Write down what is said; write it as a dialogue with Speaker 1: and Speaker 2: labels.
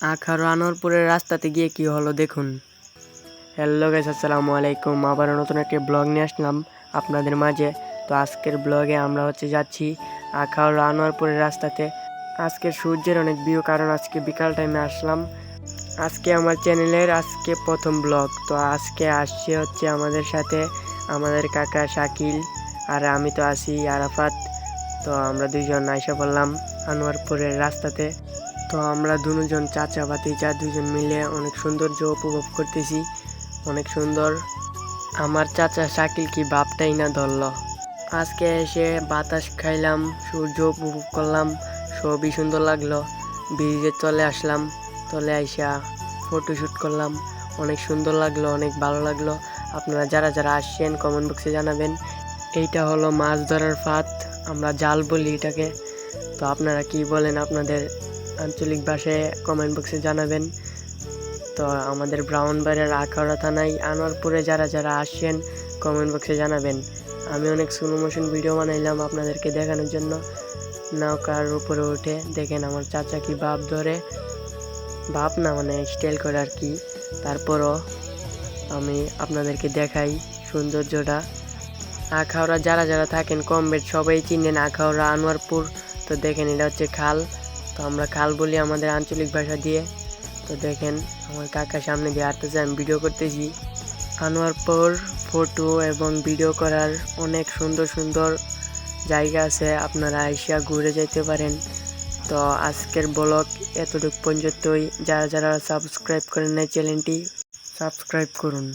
Speaker 1: আখার আনোয়ারপুরের রাস্তাতে গিয়ে কি হলো দেখুন। হ্যালো গাইস আসসালামু আলাইকুম। আবার নতুন একটি ব্লগ নিয়ে আসলাম আপনাদের মাঝে। তো আজকের ব্লগে আমরা হচ্ছে যাচ্ছি আখাউড় আনোয়ারপুরের রাস্তাতে। আজকে সূর্যের অনেক ভিউ কারণ আজকে বিকাল টাইমে আসলাম। আজকে আমার চ্যানেলের আজকে প্রথম ব্লগ। তো আজকে আসছে হচ্ছে আমাদের সাথে আমাদের কাকা শাকিল আর আমি তো আছি আরাফাত। তো আমরা দুইজন আইসা পড়লাম আনোয়ারপুরের রাস্তাতে। তো আমরা দুজন চাচা ভাতিজা দুজন মিলে অনেক সৌন্দর্য উপভোগ করতেছি। অনেক সুন্দর। আমার চাচা শাকিল কি বাপটাই না ধরলো। আজকে এসে বাতাস খাইলাম, সূর্য উপভোগ করলাম, সবই সুন্দর লাগল। ব্রিজে চলে আসলাম, চলে আইসা ফটোশ্যুট করলাম। অনেক সুন্দর লাগল, অনেক ভালো লাগল। আপনারা যারা যারা আসছেন কমেন্ট বক্সে জানাবেন। এইটা হলো মাছ ধরার ফাঁদ, আমরা জাল বলি এটাকে। তো আপনারা কি বলেন আপনাদের আঞ্চলিক ভাষায় কমেন্ট বক্সে জানাবেন। তো আমাদের ব্রাউনবাড়ির আখাউড়া থানায় আনোয়ারপুরে যারা যারা আসছেন কমেন্ট বক্সে জানাবেন। আমি অনেক স্লো মোশন ভিডিও বানাইলাম আপনাদেরকে দেখানোর জন্য। নৌকার উপরে উঠে, দেখেন আমার চাচা কি বাপ ধরে। বাপ না মানে স্টাইল করে আর কি। তারপরও আমি আপনাদেরকে দেখাই সৌন্দর্যটা। আখাউড়া যারা যারা থাকেন কম বেট সবাই চিনেন আখাউড়া, আনোয়ারপুর। তো দেখেন এটা হচ্ছে খাল। তো আমরা খাল বলি আমাদের আঞ্চলিক ভাষা দিয়ে। তো দেখেন, আমার কাকা সামনে দিয়ে আসতেছে আমি ভিডিও করতেছি। আনোয়ার পর ফটো এবং ভিডিও করার অনেক সুন্দর সুন্দর জায়গা আছে, আপনারা আইসা ঘুরে যেতে পারেন। তো আজকের ব্লগ এতটুকু পর্যন্তই। যারা যারা সাবস্ক্রাইব করেন নাই চ্যানেলটি সাবস্ক্রাইব করুন।